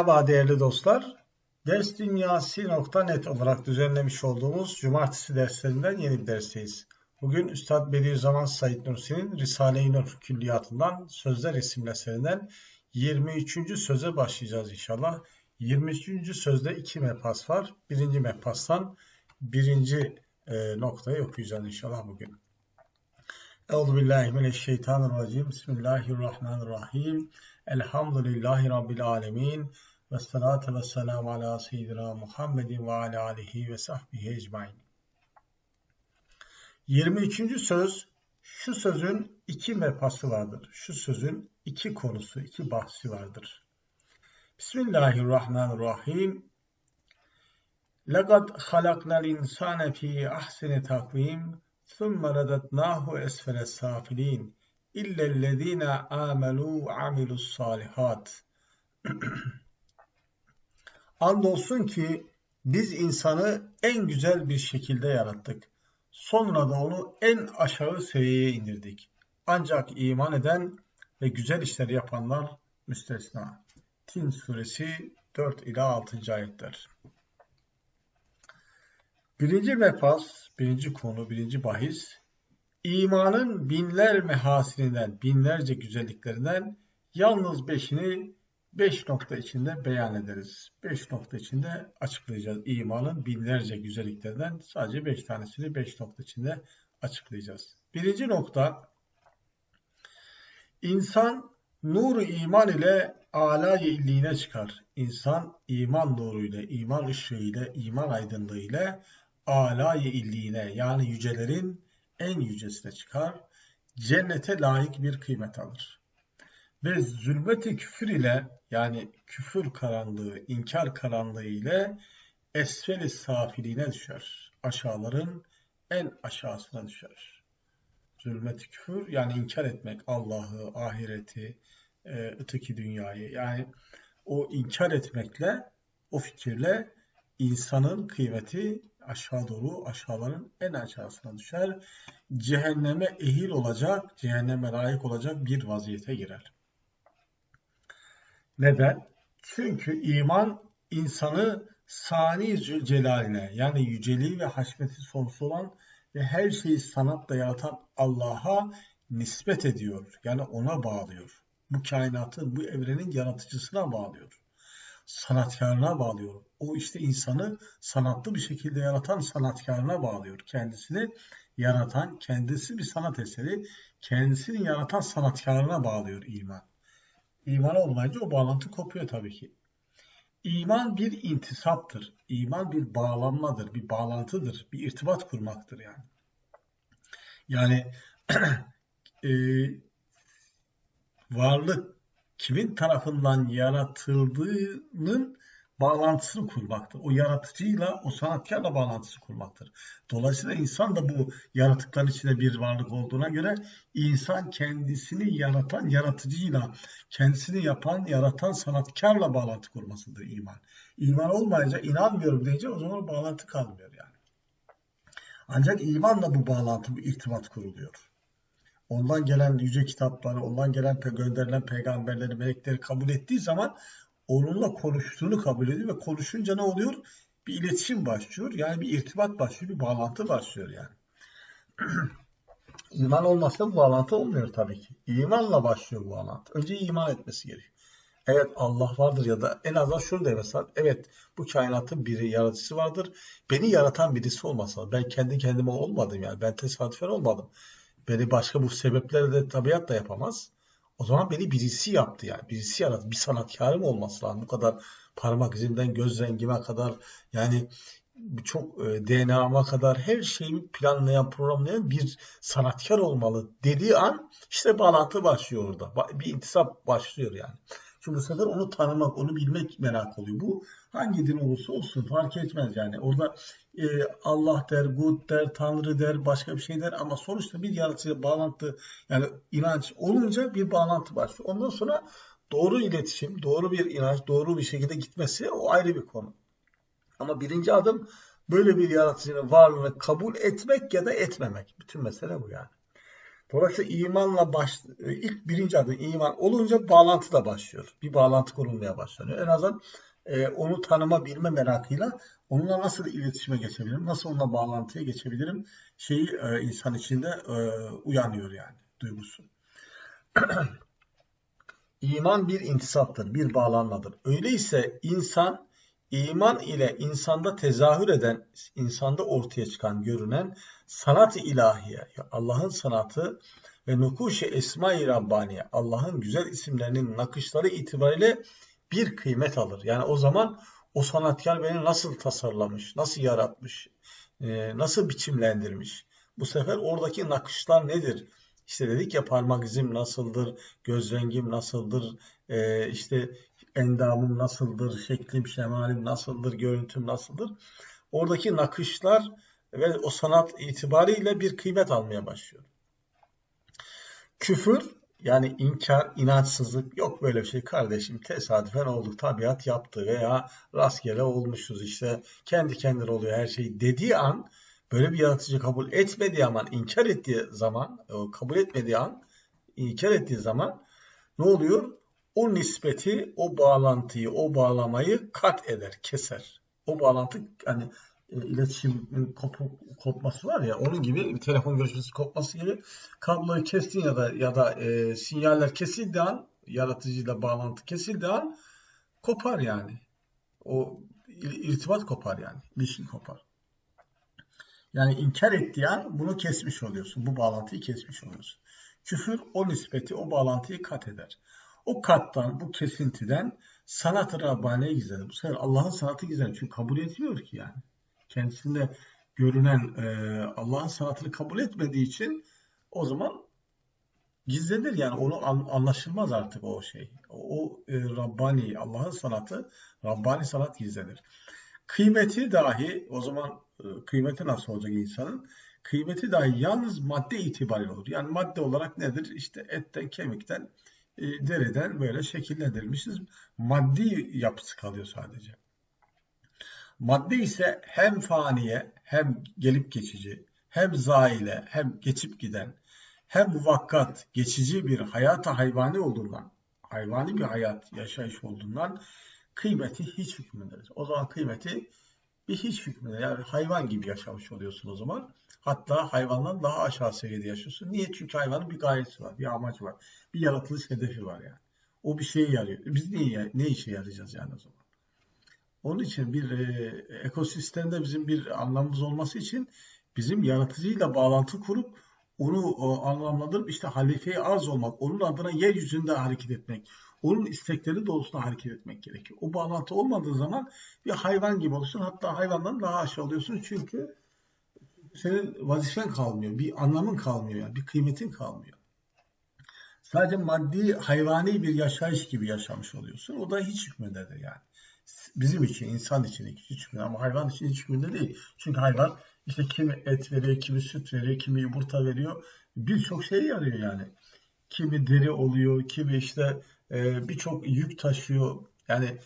Merhaba değerli dostlar. Dersdünyasi.net olarak düzenlemiş olduğumuz cumartesi derslerinden yeni bir dersteyiz. Bugün Üstad Bediüzzaman Said Nursi'nin Risale-i Nur külliyatından Sözler isimli eserinden 23. söze başlayacağız inşallah. 23. sözde iki mefas var. Birinci mefastan birinci e, noktayı okuyacağız inşallah bugün. Euzubillahimineşşeytanirracim. Bismillahirrahmanirrahim. Elhamdülillahi Rabbil alemin ve salatu ve selamu ala seyyidina Muhammedin ve ala alihi ve sahbihi ecmain. 22. söz şu sözün iki mepası vardır. Şu sözün iki konusu, iki bahsi vardır. Bismillahirrahmanirrahim. Laqad halaknal insane fi ahseni takvim ثُمَّ رَدَدْنَاهُ أَسْفَلَ السَّافِلِينَ اِلَّا الَّذ۪ينَ آمَنُوا وَعَمِلُوا الصَّالِحَاتِ Andolsun ki biz insanı en güzel bir şekilde yarattık. Sonra da onu en aşağı seviyeye indirdik. Ancak iman eden ve güzel işler yapanlar müstesna. Tin suresi 4 ila 6. ayetler. Birinci mefas, birinci konu, birinci bahis, imanın binler mehasininden, binlerce güzelliklerinden yalnız beşini beş nokta içinde beyan ederiz. Beş nokta içinde açıklayacağız. İmanın binlerce güzelliklerinden sadece beş tanesini beş nokta içinde açıklayacağız. Birinci nokta, insan nuru iman ile âlâ illiğine çıkar. İnsan iman nuruyla, iman ışığıyla, iman aydınlığı ile âlâ illiğine yani yücelerin en yücesine çıkar. Cennete layık bir kıymet alır. Ve zulmeti küfür ile yani küfür karanlığı, inkar karanlığı ile esfeli safiliğine düşer. Aşağıların en aşağısına düşer. Zulmeti küfür yani inkar etmek Allah'ı, ahireti, e, öteki dünyayı. Yani o inkar etmekle, o fikirle insanın kıymeti aşağı doğru aşağıların en aşağısına düşer. Cehenneme ehil olacak, cehenneme layık olacak bir vaziyete girer. Neden? Çünkü iman insanı sani celaline yani yüceliği ve haşmeti sonsuz olan ve her şeyi sanatla yaratan Allah'a nispet ediyor. Yani ona bağlıyor. Bu kainatın, bu evrenin yaratıcısına bağlıyor. Sanatkarına bağlıyor. O işte insanı sanatlı bir şekilde yaratan sanatkarına bağlıyor. Kendisini yaratan, kendisi bir sanat eseri, kendisini yaratan sanatkarına bağlıyor iman. İman olmayınca o bağlantı kopuyor tabii ki. İman bir intisaptır. İman bir bağlanmadır, bir bağlantıdır, bir irtibat kurmaktır yani. Yani e, varlık kimin tarafından yaratıldığının bağlantısını kurmaktır. O yaratıcıyla, o sanatkarla bağlantısı kurmaktır. Dolayısıyla insan da bu yaratıkların içinde bir varlık olduğuna göre insan kendisini yaratan yaratıcıyla, kendisini yapan, yaratan sanatkarla bağlantı kurmasıdır iman. İman olmayınca inanmıyorum deyince o zaman bağlantı kalmıyor yani. Ancak imanla bu bağlantı, bu irtibat kuruluyor. Ondan gelen yüce kitapları, ondan gelen gönderilen peygamberleri, melekleri kabul ettiği zaman onunla konuştuğunu kabul ediyor ve konuşunca ne oluyor? Bir iletişim başlıyor. Yani bir irtibat başlıyor, bir bağlantı başlıyor yani. İman olmazsa bu bağlantı olmuyor tabii ki. İmanla başlıyor bu bağlantı. Önce iman etmesi gerekiyor. Evet Allah vardır ya da en azından şunu demesi lazım. Evet bu kainatın biri yaratıcısı vardır. Beni yaratan birisi olmasa ben kendi kendime olmadım yani. Ben tesadüfen olmadım. Beni başka bu sebeplerle tabiat da yapamaz. O zaman beni birisi yaptı yani. Birisi yarattı. Bir sanatkarım olması lazım. Bu kadar parmak izinden göz rengime kadar yani çok e, DNA'ma kadar her şeyi planlayan, programlayan bir sanatkar olmalı dediği an işte bağlantı başlıyor orada. Bir intisap başlıyor yani. Çünkü bu sefer onu tanımak, onu bilmek merak oluyor. Bu hangi din olursa olsun fark etmez yani. Orada e, Allah der, Gud der, Tanrı der, başka bir şey der ama sonuçta bir yaratıcı bağlantı yani inanç olunca bir bağlantı başlıyor. Ondan sonra doğru iletişim, doğru bir inanç, doğru bir şekilde gitmesi o ayrı bir konu. Ama birinci adım böyle bir yaratıcının varlığını kabul etmek ya da etmemek. Bütün mesele bu yani. Dolayısıyla imanla baş, ilk birinci adım iman olunca bağlantı da başlıyor. Bir bağlantı kurulmaya başlanıyor. En azından e, onu tanıma, bilme merakıyla onunla nasıl iletişime geçebilirim, nasıl onunla bağlantıya geçebilirim şeyi e, insan içinde e, uyanıyor yani duygusu. İman bir intisaptır, bir bağlanmadır. Öyleyse insan iman ile insanda tezahür eden, insanda ortaya çıkan, görünen sanat-ı ilahiye, Allah'ın sanatı ve nukuşi esma-i Rabbaniye, Allah'ın güzel isimlerinin nakışları itibariyle bir kıymet alır. Yani o zaman o sanatkar beni nasıl tasarlamış, nasıl yaratmış, e, nasıl biçimlendirmiş. Bu sefer oradaki nakışlar nedir? İşte dedik ya parmak izim nasıldır, göz rengim nasıldır, e, işte endamım nasıldır, şeklim, şemalim nasıldır, görüntüm nasıldır. Oradaki nakışlar ve o sanat itibariyle bir kıymet almaya başlıyor. Küfür yani inkar, inançsızlık yok böyle bir şey kardeşim tesadüfen oldu tabiat yaptı veya rastgele olmuşuz işte kendi kendine oluyor her şey dediği an böyle bir yaratıcı kabul etmediği zaman inkar ettiği zaman kabul etmediği an inkar ettiği zaman ne oluyor? O nispeti, o bağlantıyı, o bağlamayı kat eder, keser. O bağlantı hani iletişim kopu, kopması var ya onun gibi bir telefon görüşmesi kopması gibi kabloyu kestin ya da ya da e, sinyaller kesildiği an yaratıcıyla bağlantı kesildiği an kopar yani. O irtibat kopar yani. İlişki kopar. Yani inkar ettiği an bunu kesmiş oluyorsun. Bu bağlantıyı kesmiş oluyorsun. Küfür o nispeti, o bağlantıyı kat eder. O kattan, bu kesintiden sanat-ı Rabbani'ye. Bu sefer Allah'ın sanatı gizlenir. Çünkü kabul etmiyor ki yani kendisinde görünen e, Allah'ın sanatını kabul etmediği için o zaman gizlenir yani onu an, anlaşılmaz artık o şey. O, o e, Rabbani Allah'ın sanatı Rabbani sanat gizlenir. Kıymeti dahi o zaman e, kıymeti nasıl olacak insanın? Kıymeti dahi yalnız madde itibariyle olur. Yani madde olarak nedir? İşte etten, kemikten, e, deriden böyle şekillendirilmişiz. Maddi yapısı kalıyor sadece. Madde ise hem faniye hem gelip geçici, hem zaile hem geçip giden, hem muvakkat, geçici bir hayata hayvani olduğundan, hayvani bir hayat yaşayış olduğundan kıymeti hiç hükmündedir. O zaman kıymeti bir hiç hükmünde. Yani hayvan gibi yaşamış oluyorsun o zaman. Hatta hayvandan daha aşağı seviyede yaşıyorsun. Niye? Çünkü hayvanın bir gayesi var, bir amacı var. Bir yaratılış hedefi var yani. O bir şeye yarıyor. Biz niye, ne işe yarayacağız yani o zaman? Onun için bir e, ekosistemde bizim bir anlamımız olması için bizim yaratıcıyla bağlantı kurup onu o, anlamlandırıp işte halife arz olmak, onun adına yeryüzünde hareket etmek, onun istekleri doğrultusunda hareket etmek gerekiyor. O bağlantı olmadığı zaman bir hayvan gibi olursun. Hatta hayvandan daha aşağı oluyorsun çünkü senin vazifen kalmıyor, bir anlamın kalmıyor yani, bir kıymetin kalmıyor. Sadece maddi, hayvani bir yaşayış gibi yaşamış oluyorsun. O da hiç hükmededir yani bizim için, insan için hiç hükmünde ama hayvan için hiç hükmünde değil. Çünkü hayvan işte kimi et veriyor, kimi süt veriyor, kimi yumurta veriyor. Birçok şey yarıyor yani. Kimi deri oluyor, kimi işte e, birçok yük taşıyor. Yani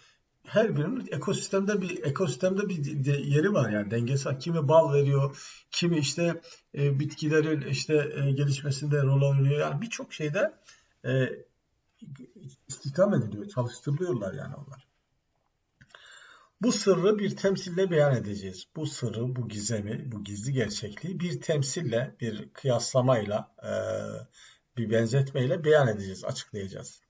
her birinin ekosistemde bir ekosistemde bir yeri var yani dengesi var. Kimi bal veriyor, kimi işte e, bitkilerin işte e, gelişmesinde rol oynuyor. Yani birçok şeyde e, istihdam ediliyor, çalıştırılıyorlar yani onlar. Bu sırrı bir temsille beyan edeceğiz. Bu sırrı, bu gizemi, bu gizli gerçekliği bir temsille, bir kıyaslamayla, e, bir benzetmeyle beyan edeceğiz, açıklayacağız.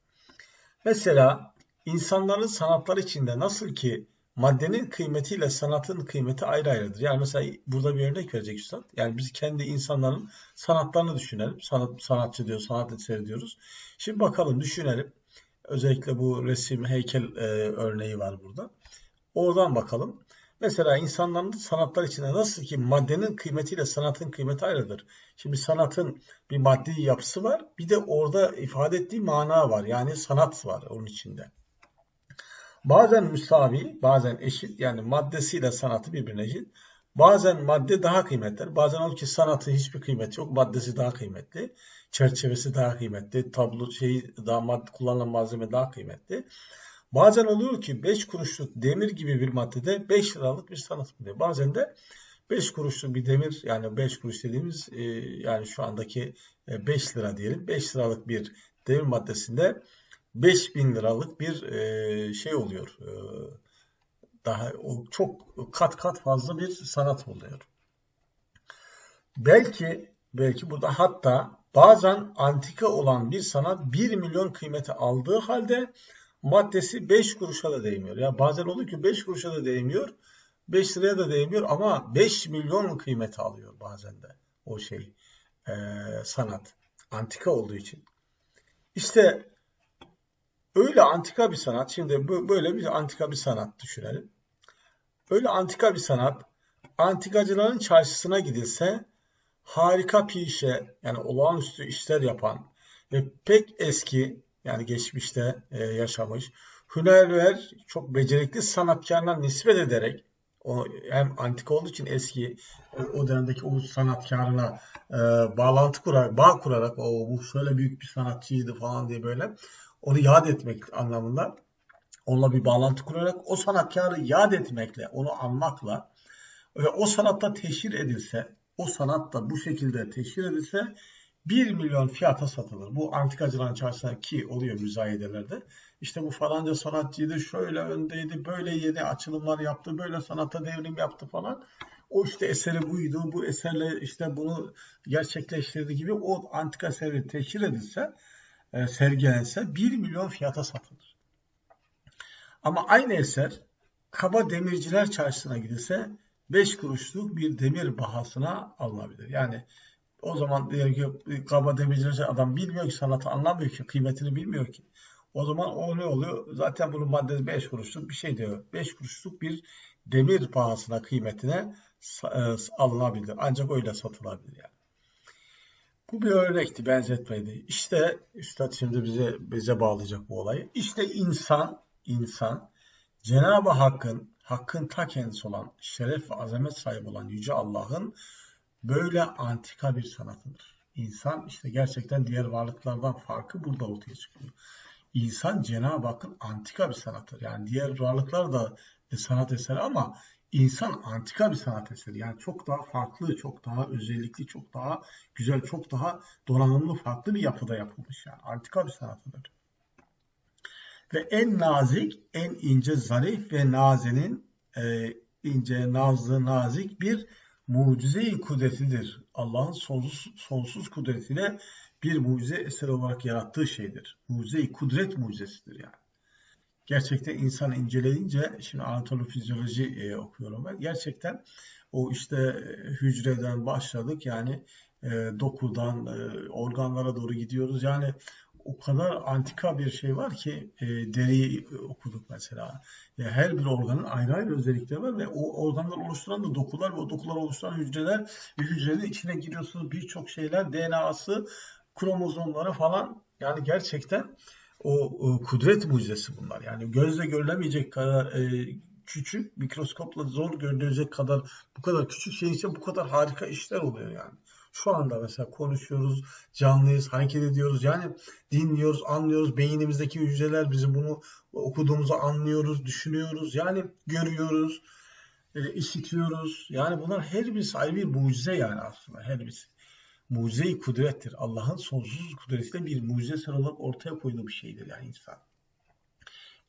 Mesela insanların sanatlar içinde nasıl ki maddenin kıymetiyle sanatın kıymeti ayrı ayrıdır. Yani mesela burada bir örnek verecek Üstad. Yani biz kendi insanların sanatlarını düşünelim. Sanat, sanatçı diyor, sanat eseri diyoruz. Şimdi bakalım, düşünelim. Özellikle bu resim, heykel e, örneği var burada. Oradan bakalım. Mesela insanların sanatlar içinde nasıl ki maddenin kıymetiyle sanatın kıymeti ayrıdır. Şimdi sanatın bir maddi yapısı var. Bir de orada ifade ettiği mana var. Yani sanat var onun içinde. Bazen müsavi, bazen eşit. Yani maddesiyle sanatı birbirine eşit. Bazen madde daha kıymetli. Bazen olur ki sanatı hiçbir kıymeti yok. Maddesi daha kıymetli. Çerçevesi daha kıymetli. Tablo şeyi daha madde kullanılan malzeme daha kıymetli. Bazen oluyor ki 5 kuruşluk demir gibi bir maddede 5 liralık bir sanat bulunuyor. Bazen de 5 kuruşluk bir demir yani 5 kuruş dediğimiz e, yani şu andaki 5 e, lira diyelim. 5 liralık bir demir maddesinde 5000 liralık bir e, şey oluyor. E, daha o çok kat kat fazla bir sanat oluyor. Belki belki burada hatta bazen antika olan bir sanat 1 milyon kıymeti aldığı halde maddesi 5 kuruşa da değmiyor. Ya bazen oluyor ki 5 kuruşa da değmiyor. 5 liraya da değmiyor ama 5 milyon kıymeti alıyor bazen de o şey e, sanat. Antika olduğu için. İşte öyle antika bir sanat. Şimdi böyle bir antika bir sanat düşünelim. Öyle antika bir sanat antikacıların çarşısına gidilse harika pişe yani olağanüstü işler yapan ve pek eski yani geçmişte e, yaşamış. Hünerver çok becerikli sanatkarlar nispet ederek o hem antik olduğu için eski o dönemdeki o sanatkarına e, bağlantı kurarak, bağ kurarak o bu şöyle büyük bir sanatçıydı falan diye böyle onu yad etmek anlamında onunla bir bağlantı kurarak o sanatkarı yad etmekle, onu anmakla ve o sanatta teşhir edilse, o sanatta bu şekilde teşhir edilse 1 milyon fiyata satılır. Bu antikacıların çarşısında ki oluyor müzayedelerde. İşte bu falanca sanatçıydı, şöyle öndeydi, böyle yeni açılımlar yaptı, böyle sanata devrim yaptı falan. O işte eseri buydu, bu eserle işte bunu gerçekleştirdi gibi o antika eseri teşhir edilse, e, sergilense 1 milyon fiyata satılır. Ama aynı eser kaba demirciler çarşısına gidilse 5 kuruşluk bir demir bahasına alınabilir. Yani o zaman diyor ki kaba demirciler adam bilmiyor ki sanatı anlamıyor ki kıymetini bilmiyor ki. O zaman o ne oluyor? Zaten bunun maddesi 5 kuruşluk bir şey diyor. 5 kuruşluk bir demir pahasına kıymetine e, alınabilir. Ancak öyle satılabilir yani. Bu bir örnekti, benzetmeydi. İşte Üstad şimdi bize bize bağlayacak bu olayı. İşte insan, insan Cenab-ı Hakk'ın, Hakk'ın ta kendisi olan, şeref ve azamet sahibi olan Yüce Allah'ın böyle antika bir sanatıdır. İnsan işte gerçekten diğer varlıklardan farkı burada ortaya çıkıyor. İnsan Cenab-ı Hakk'ın antika bir sanatıdır. Yani diğer varlıklar da sanat eseri ama insan antika bir sanat eseri. Yani çok daha farklı, çok daha özellikli, çok daha güzel, çok daha donanımlı, farklı bir yapıda yapılmış. Yani antika bir sanatıdır. Ve en nazik, en ince, zarif ve nazenin e, ince, nazlı, nazik bir mucize-i kudretidir. Allah'ın sonsuz, sonsuz kudretiyle bir mucize eser olarak yarattığı şeydir. Mucize-i kudret mucizesidir yani. Gerçekten insan inceleyince, şimdi anatomi fizyoloji e, okuyorum ben. Gerçekten o işte e, hücreden başladık yani e, dokudan e, organlara doğru gidiyoruz. Yani o kadar antika bir şey var ki e, deriyi okuduk mesela. Ya her bir organın ayrı ayrı özellikleri var ve o organlar oluşturan da dokular ve o dokular oluşturan hücreler ve hücrenin içine giriyorsunuz birçok şeyler DNA'sı, kromozomları falan yani gerçekten o, o kudret mucizesi bunlar. Yani gözle görülemeyecek kadar e, küçük mikroskopla zor görülecek kadar bu kadar küçük şeyin içinde bu kadar harika işler oluyor yani. Şu anda mesela konuşuyoruz, canlıyız, hareket ediyoruz. Yani dinliyoruz, anlıyoruz. Beynimizdeki hücreler bizim bunu okuduğumuzu anlıyoruz, düşünüyoruz. Yani görüyoruz, e, işitiyoruz. Yani bunlar her birisi ayrı bir mucize yani aslında her birisi. Mucize-i kudrettir. Allah'ın sonsuz kudretiyle bir mucize olarak ortaya koyduğu bir şeydir yani insan.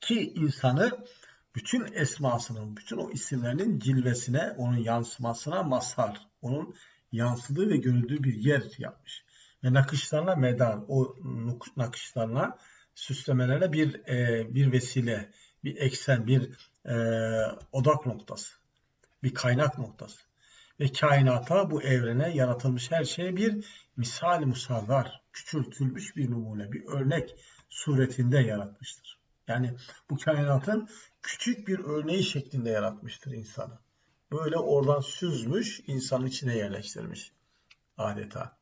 Ki insanı bütün esmasının, bütün o isimlerinin cilvesine, onun yansımasına mazhar, onun yansıdığı ve görüldüğü bir yer yapmış. Ve nakışlarla medar, o nakışlarla süslemelerle bir e, bir vesile, bir eksen, bir e, odak noktası, bir kaynak noktası. Ve kainata, bu evrene yaratılmış her şeye bir misal musavvar, küçültülmüş bir numune, bir örnek suretinde yaratmıştır. Yani bu kainatın küçük bir örneği şeklinde yaratmıştır insanı böyle oradan süzmüş, insanın içine yerleştirmiş adeta.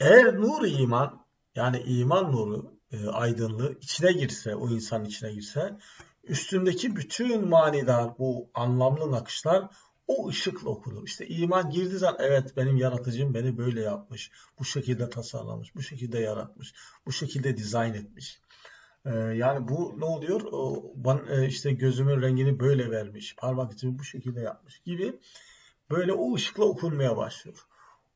Eğer nur iman, yani iman nuru, e, aydınlığı içine girse, o insanın içine girse, üstündeki bütün manidar, bu anlamlı nakışlar o ışıkla okunur. İşte iman girdiği zaman evet benim yaratıcım beni böyle yapmış, bu şekilde tasarlamış, bu şekilde yaratmış, bu şekilde dizayn etmiş. Ee, yani bu ne oluyor? O, ban- e, işte gözümün rengini böyle vermiş, parmak izimi bu şekilde yapmış gibi böyle o ışıkla okunmaya başlıyor.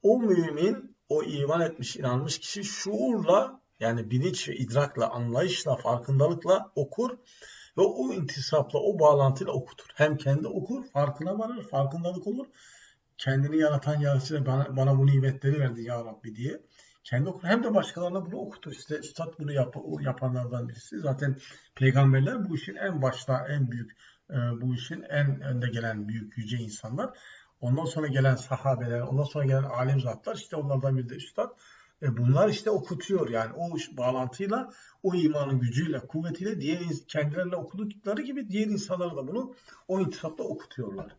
O mümin, o iman etmiş, inanmış kişi şuurla yani bilinç ve idrakla, anlayışla, farkındalıkla okur ve o intisapla, o bağlantıyla okutur. Hem kendi okur, farkına varır, farkındalık olur. Kendini yaratan yaratıcı bana, bana bu nimetleri verdi ya Rabbi diye. Kendi okur. Hem de başkalarına bunu okutur. İşte Üstad bunu yap, yapanlardan birisi. Zaten peygamberler bu işin en başta, en büyük, e, bu işin en önde gelen büyük yüce insanlar. Ondan sonra gelen sahabeler, ondan sonra gelen alim zatlar işte onlardan biri de üstad. E bunlar işte okutuyor yani o bağlantıyla, o imanın gücüyle, kuvvetiyle diğer kendilerine okudukları gibi diğer insanlara da bunu o intisapla okutuyorlar.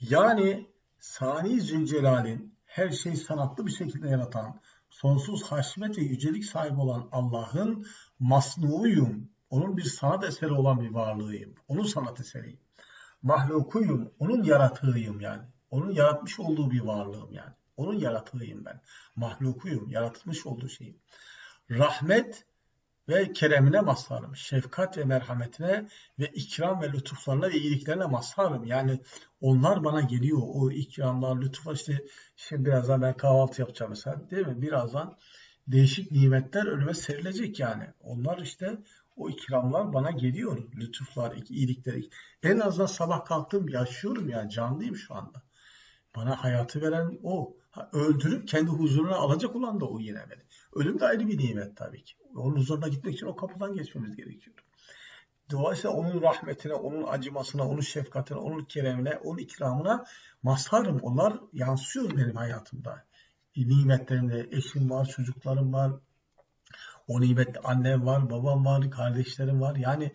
Yani Sani Zülcelal'in her şeyi sanatlı bir şekilde yaratan, sonsuz haşmet ve yücelik sahibi olan Allah'ın masnuuyum, onun bir sanat eseri olan bir varlığıyım, onun sanat eseriyim mahlukuyum. Onun yaratığıyım yani. Onun yaratmış olduğu bir varlığım yani. Onun yaratığıyım ben. Mahlukuyum. Yaratılmış olduğu şeyim. Rahmet ve keremine mazharım. Şefkat ve merhametine ve ikram ve lütuflarına ve iyiliklerine mazharım. Yani onlar bana geliyor. O ikramlar, lütuflar işte şimdi birazdan ben kahvaltı yapacağım mesela değil mi? Birazdan değişik nimetler önüme serilecek yani. Onlar işte o ikramlar bana geliyor. Lütuflar, iyilikler. En azından sabah kalktım yaşıyorum ya canlıyım şu anda. Bana hayatı veren o. Öldürüp kendi huzuruna alacak olan da o yine beni. Ölüm de ayrı bir nimet tabii ki. Onun huzuruna gitmek için o kapıdan geçmemiz gerekiyor. Dolayısıyla onun rahmetine, onun acımasına, onun şefkatine, onun keremine, onun ikramına mazharım. Onlar yansıyor benim hayatımda. Nimetlerimde eşim var, çocuklarım var, o nimet annem var, babam var, kardeşlerim var. Yani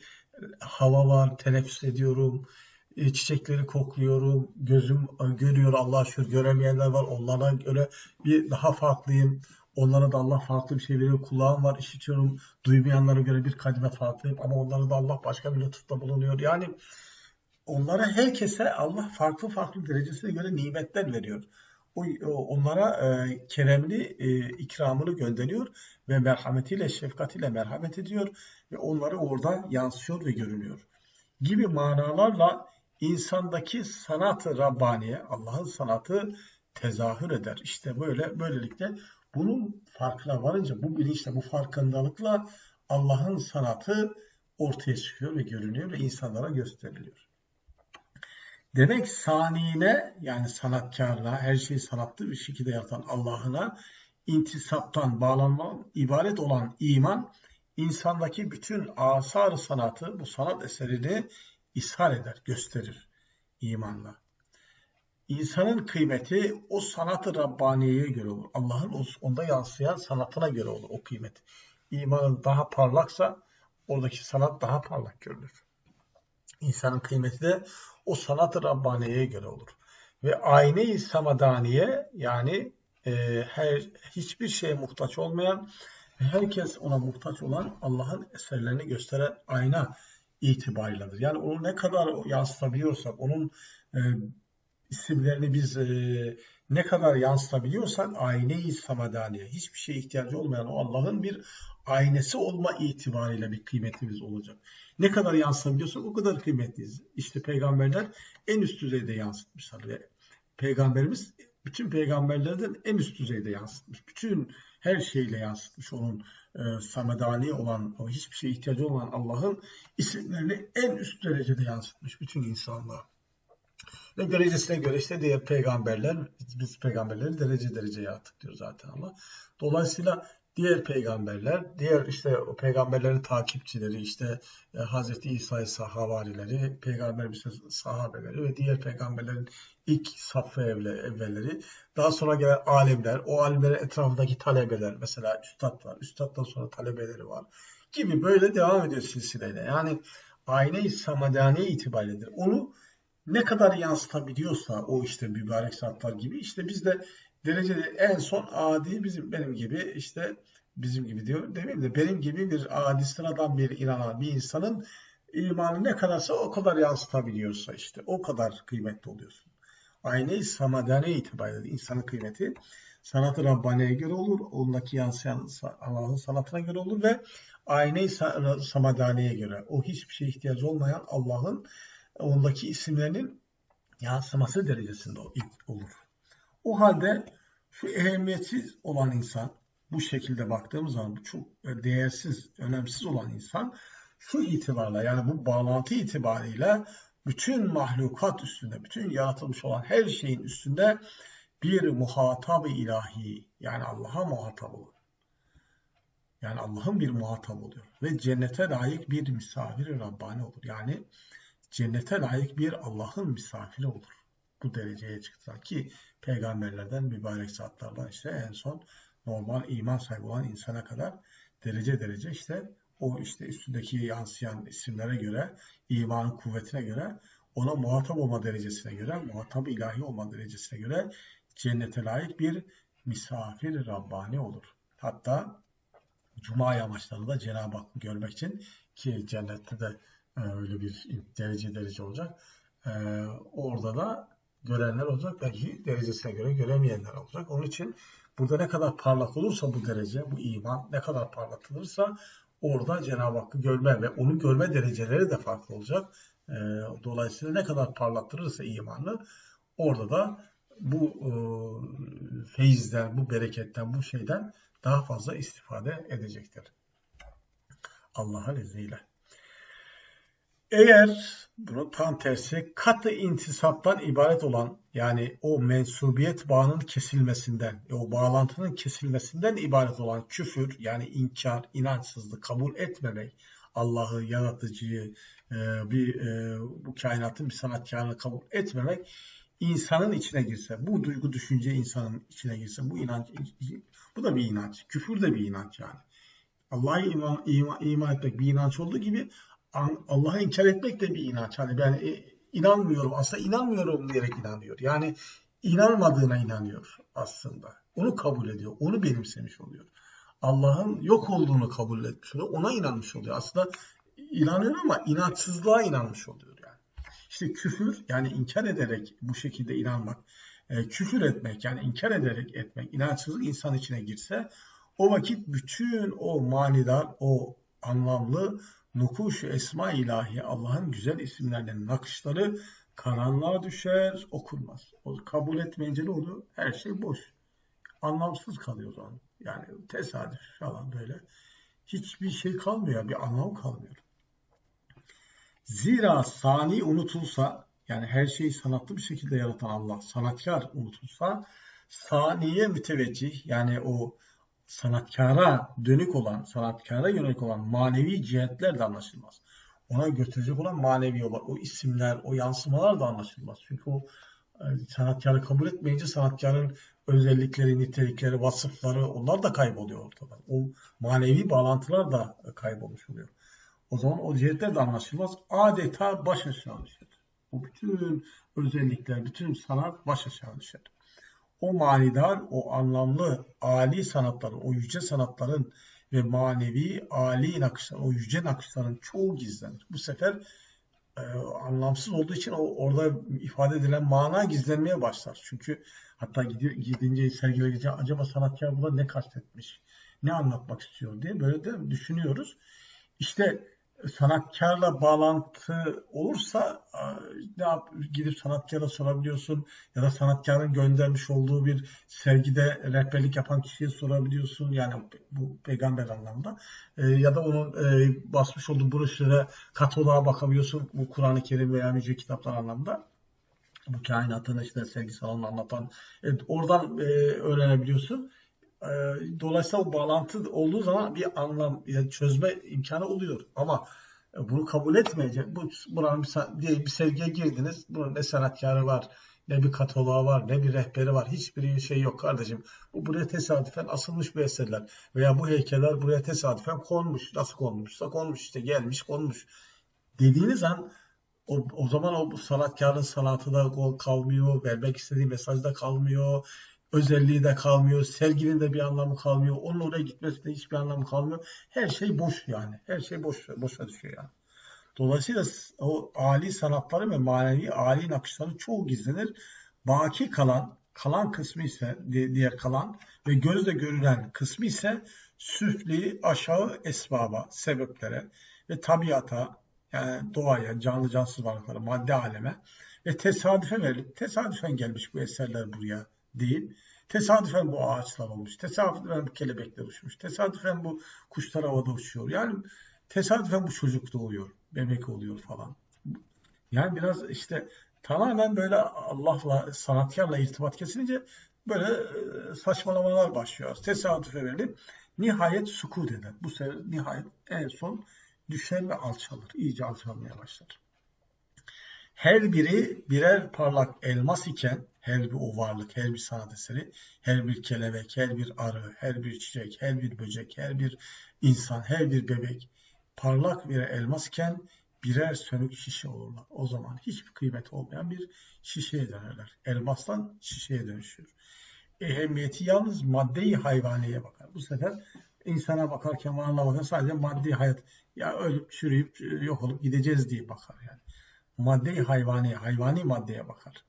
hava var, teneffüs ediyorum, e, çiçekleri kokluyorum, gözüm görüyor Allah şükür göremeyenler var. Onlara göre bir daha farklıyım. Onlara da Allah farklı bir şey veriyor. Kulağım var, işitiyorum. Duymayanlara göre bir kadime farklıyım. Ama onlara da Allah başka bir lütufta bulunuyor. Yani onlara herkese Allah farklı farklı derecesine göre nimetler veriyor onlara e, keremli e, ikramını gönderiyor ve merhametiyle, şefkatiyle merhamet ediyor ve onları orada yansıyor ve görünüyor. Gibi manalarla insandaki sanat-ı Rabbaniye, Allah'ın sanatı tezahür eder. İşte böyle böylelikle bunun farkına varınca, bu bilinçle, bu farkındalıkla Allah'ın sanatı ortaya çıkıyor ve görünüyor ve insanlara gösteriliyor. Demek saniyine yani sanatkarına, her şeyi sanatlı bir şekilde yaratan Allah'ına intisaptan, bağlanma, ibaret olan iman, insandaki bütün asar sanatı, bu sanat eserini ishal eder, gösterir imanla. İnsanın kıymeti o sanatı Rabbaniye'ye göre olur. Allah'ın onda yansıyan sanatına göre olur o kıymet. İmanın daha parlaksa oradaki sanat daha parlak görülür. İnsanın kıymeti de o sanat-ı Rabbaniye'ye göre olur. Ve ayne-i samadaniye yani e, her hiçbir şeye muhtaç olmayan herkes ona muhtaç olan Allah'ın eserlerini gösteren ayna itibarıyladır. Yani onu ne kadar yansıtabiliyorsak, onun e, isimlerini biz e, ne kadar yansıtabiliyorsak ayne-i samadaniye, hiçbir şeye ihtiyacı olmayan o Allah'ın bir aynesi olma itibariyle bir kıymetimiz olacak. Ne kadar yansıtabiliyorsak o kadar kıymetliyiz. İşte peygamberler en üst düzeyde yansıtmışlar ve peygamberimiz bütün peygamberlerden en üst düzeyde yansıtmış. Bütün her şeyle yansıtmış onun e, samadani olan, o hiçbir şeye ihtiyacı olmayan Allah'ın isimlerini en üst derecede yansıtmış bütün insanlığa. Ve derecesine göre işte diğer peygamberler, biz peygamberleri derece derece yarattık diyor zaten Allah. Dolayısıyla diğer peygamberler, diğer işte o peygamberlerin takipçileri, işte e, Hazreti İsa ise havarileri, peygamberimizin sahabeleri ve diğer peygamberlerin ilk safı evle, daha sonra gelen alimler, o alimlerin etrafındaki talebeler, mesela üstad var, üstaddan sonra talebeleri var gibi böyle devam ediyor silsileyle. Yani ayne-i samadani itibarıyledir. Onu ne kadar yansıtabiliyorsa o işte mübarek zatlar gibi işte biz de derecede en son adi bizim benim gibi işte bizim gibi diyor demeyeyim de benim gibi bir adi sıradan bir inanan bir insanın imanı ne kadarsa o kadar yansıtabiliyorsa işte o kadar kıymetli oluyorsun. Aynı samadane itibariyle insanın kıymeti sanatı Rabbani'ye göre olur. Ondaki yansıyan Allah'ın sanatına göre olur ve ayne-i samadaneye göre o hiçbir şeye ihtiyacı olmayan Allah'ın ondaki isimlerinin yansıması derecesinde olur. O halde şu ehemmiyetsiz olan insan bu şekilde baktığımız zaman bu çok değersiz, önemsiz olan insan şu itibarla yani bu bağlantı itibariyle bütün mahlukat üstünde, bütün yaratılmış olan her şeyin üstünde bir muhatap ilahi yani Allah'a muhatap olur. Yani Allah'ın bir muhatap oluyor. Ve cennete layık bir misafir Rabbani olur. Yani cennete layık bir Allah'ın misafiri olur. Bu dereceye çıktılar ki peygamberlerden mübarek zatlardan işte en son normal iman sahibi olan insana kadar derece derece işte o işte üstündeki yansıyan isimlere göre, imanın kuvvetine göre, ona muhatap olma derecesine göre, muhatap ilahi olma derecesine göre cennete layık bir misafir Rabbani olur. Hatta Cuma yamaçlarında Cenab-ı Hakk'ı görmek için ki cennette de e, öyle bir derece derece olacak. E, orada da görenler olacak. Belki derecesine göre göremeyenler olacak. Onun için burada ne kadar parlak olursa bu derece, bu iman ne kadar parlatılırsa orada Cenab-ı Hakk'ı görme ve onu görme dereceleri de farklı olacak. E, dolayısıyla ne kadar parlattırırsa imanı orada da bu e, feyizden, bu bereketten, bu şeyden daha fazla istifade edecektir. Allah'ın izniyle. Eğer bunu tam tersi katı intisaptan ibaret olan yani o mensubiyet bağının kesilmesinden, o bağlantının kesilmesinden ibaret olan küfür yani inkar, inançsızlık, kabul etmemek, Allah'ı, yaratıcıyı, e, bir e, bu kainatın bir sanatkarını kabul etmemek insanın içine girse, bu duygu düşünce insanın içine girse, bu inanç, bu da bir inanç. Küfür de bir inanç yani. Allah'a iman, iman, iman etmek bir inanç olduğu gibi Allah'a inkar etmek de bir inanç. Hani ben e, inanmıyorum, aslında inanmıyorum diyerek inanıyor. Yani inanmadığına inanıyor aslında. Onu kabul ediyor, onu benimsemiş oluyor. Allah'ın yok olduğunu kabul etmiş oluyor, ona inanmış oluyor. Aslında inanıyor ama inançsızlığa inanmış oluyor yani. İşte küfür yani inkar ederek bu şekilde inanmak, e, küfür etmek yani inkar ederek etmek, inançsızlık insan içine girse o vakit bütün o manidar, o anlamlı nukuş esma ilahi Allah'ın güzel isimlerinin nakışları karanlığa düşer, okunmaz. O kabul etmeyince ne olur? Her şey boş. Anlamsız kalıyor o zaman. Yani tesadüf falan böyle. Hiçbir şey kalmıyor, bir anlam kalmıyor. Zira sani unutulsa, yani her şeyi sanatlı bir şekilde yaratan Allah, sanatkar unutulsa, saniye müteveccih, yani o sanatkara dönük olan, sanatkara yönelik olan manevi cihetler de anlaşılmaz. Ona götürecek olan manevi olan o isimler, o yansımalar da anlaşılmaz. Çünkü o e, sanatkarı kabul etmeyince sanatkarın özellikleri, nitelikleri, vasıfları onlar da kayboluyor ortadan. O manevi bağlantılar da kaybolmuş oluyor. O zaman o cihetler de anlaşılmaz. Adeta baş aşağı düşer. O bütün özellikler, bütün sanat baş aşağı düşer o manidar, o anlamlı ali sanatların, o yüce sanatların ve manevi ali nakışlar, o yüce nakışların çoğu gizlenir. Bu sefer e, anlamsız olduğu için o, orada ifade edilen mana gizlenmeye başlar. Çünkü hatta gidince sergileyince acaba sanatkar burada ne kastetmiş, ne anlatmak istiyor diye böyle de düşünüyoruz. İşte sanatkarla bağlantı olursa ne yap, gidip sanatkara sorabiliyorsun ya da sanatkarın göndermiş olduğu bir sergide rehberlik yapan kişiye sorabiliyorsun. Yani bu peygamber anlamda. E, ya da onun e, basmış olduğu broşüre kataloğa bakabiliyorsun bu Kur'an-ı Kerim veya nice kitaplar anlamda. Bu kainatın işte sevgi salonunu anlatan evet, oradan e, öğrenebiliyorsun. e, dolayısıyla o bağlantı olduğu zaman bir anlam yani çözme imkanı oluyor. Ama e, bunu kabul etmeyecek. Bu buranın bir, diye bir sergiye girdiniz. Bunun ne sanatkarı var, ne bir kataloğu var, ne bir rehberi var. Hiçbir şey yok kardeşim. Bu buraya tesadüfen asılmış bir eserler. Veya bu heykeller buraya tesadüfen konmuş. Nasıl konmuşsa konmuş işte gelmiş konmuş. Dediğiniz an o, o zaman o sanatkarın sanatı da kalmıyor, vermek istediği mesaj da kalmıyor, özelliği de kalmıyor, serginin de bir anlamı kalmıyor, onun oraya gitmesinde hiçbir anlamı kalmıyor. Her şey boş yani. Her şey boş, boşa düşüyor yani. Dolayısıyla o ali sanatları ve manevi ali nakışların çoğu gizlenir. Baki kalan, kalan kısmı ise diğer kalan ve gözle görülen kısmı ise süfli aşağı esbaba, sebeplere ve tabiata yani doğaya, canlı cansız varlıklara, madde aleme ve tesadüfe verilip tesadüfen gelmiş bu eserler buraya değil. Tesadüfen bu ağaçlar olmuş, tesadüfen bu kelebekler uçmuş, tesadüfen bu kuşlar havada uçuyor. Yani tesadüfen bu çocuk doğuyor, bebek oluyor falan. Yani biraz işte tamamen böyle Allah'la, sanatkarla irtibat kesilince böyle e, saçmalamalar başlıyor. Tesadüfe verilip nihayet sukut eder. Bu sefer nihayet en son düşer ve alçalır. İyice alçalmaya başlar. Her biri birer parlak elmas iken her bir o varlık, her bir sanat eseri, her bir kelebek, her bir arı, her bir çiçek, her bir böcek, her bir insan, her bir bebek parlak bir elmas iken birer sönük şişe olurlar. O zaman hiçbir kıymet olmayan bir şişeye dönerler. Elmastan şişeye dönüşür. Ehemmiyeti yalnız maddeyi hayvaneye bakar. Bu sefer insana bakarken, varlığa bakar sadece maddi hayat. Ya ölüp çürüyüp yok olup gideceğiz diye bakar yani. Maddeyi hayvani, hayvani maddeye bakar.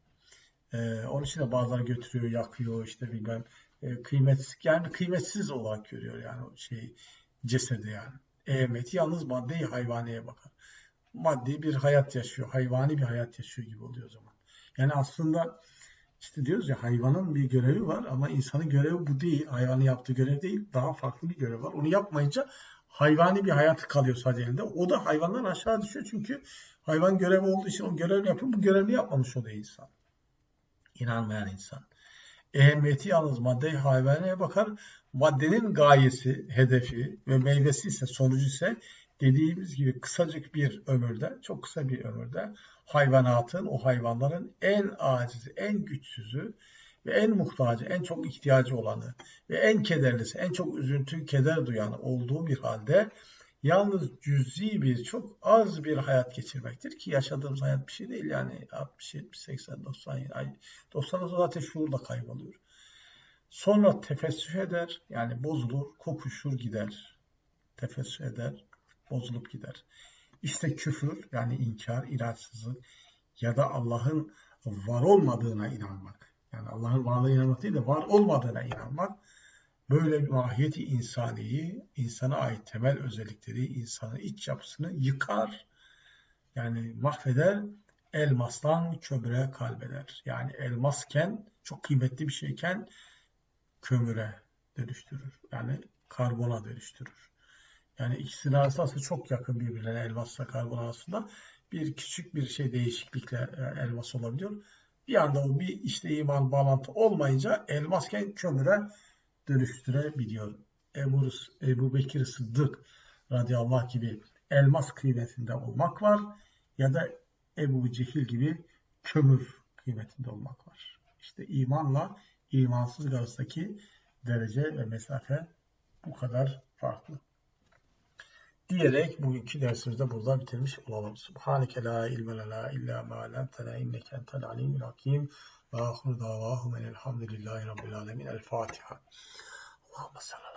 Ee, onun için de bazıları götürüyor, yakıyor işte bilmem e, kıymet yani kıymetsiz olarak görüyor yani o şey cesedi yani. Ehemmiyeti yalnız maddeyi hayvaniye bakar. Maddi bir hayat yaşıyor, hayvani bir hayat yaşıyor gibi oluyor o zaman. Yani aslında işte diyoruz ya hayvanın bir görevi var ama insanın görevi bu değil. Hayvanın yaptığı görev değil. Daha farklı bir görev var. Onu yapmayınca hayvani bir hayat kalıyor sadece elinde. O da hayvandan aşağı düşüyor çünkü hayvan görevi olduğu için o görevini yapıyor. Bu görevini yapmamış oluyor insan. İnanmayan insan. Ehemmiyeti yalnız madde hayvaneye bakar. Maddenin gayesi, hedefi ve meyvesi ise sonucu ise dediğimiz gibi kısacık bir ömürde, çok kısa bir ömürde hayvanatın, o hayvanların en acizi, en güçsüzü ve en muhtacı, en çok ihtiyacı olanı ve en kederlisi, en çok üzüntü, keder duyanı olduğu bir halde yalnız cüzi bir, çok az bir hayat geçirmektir ki yaşadığımız hayat bir şey değil yani 60, 70, 80, 90 ay 90 zaten şuurla kayboluyor. Sonra tefessüh eder, yani bozulur, kokuşur gider. Tefessüh eder, bozulup gider. İşte küfür yani inkar, ilaçsızlık ya da Allah'ın var olmadığına inanmak. Yani Allah'ın varlığına inanmak değil de var olmadığına inanmak böyle bir mahiyeti insaniyi, insana ait temel özellikleri, insanın iç yapısını yıkar. Yani mahveder, elmastan kömüre kalbeder. Yani elmasken, çok kıymetli bir şeyken kömüre dönüştürür. Yani karbona dönüştürür. Yani ikisinin arası aslında çok yakın birbirine elmasla karbon arasında. Bir küçük bir şey değişiklikle e, elmas olabiliyor. Bir anda o bir işte iman bağlantı olmayınca elmasken kömüre dönüştürebiliyor. Ebu, Ebu Bekir Sıddık radıyallahu gibi elmas kıymetinde olmak var ya da Ebu Cehil gibi kömür kıymetinde olmak var. İşte imanla imansız arasındaki derece ve mesafe bu kadar farklı. Diyerek bugünkü dersimizde burada bitirmiş olalım. Subhaneke la ilme lana illa ma lemtena inneke entel alimul hakim وآخر دعواهم أن الحمد لله رب العالمين. الفاتحة. اللهم صل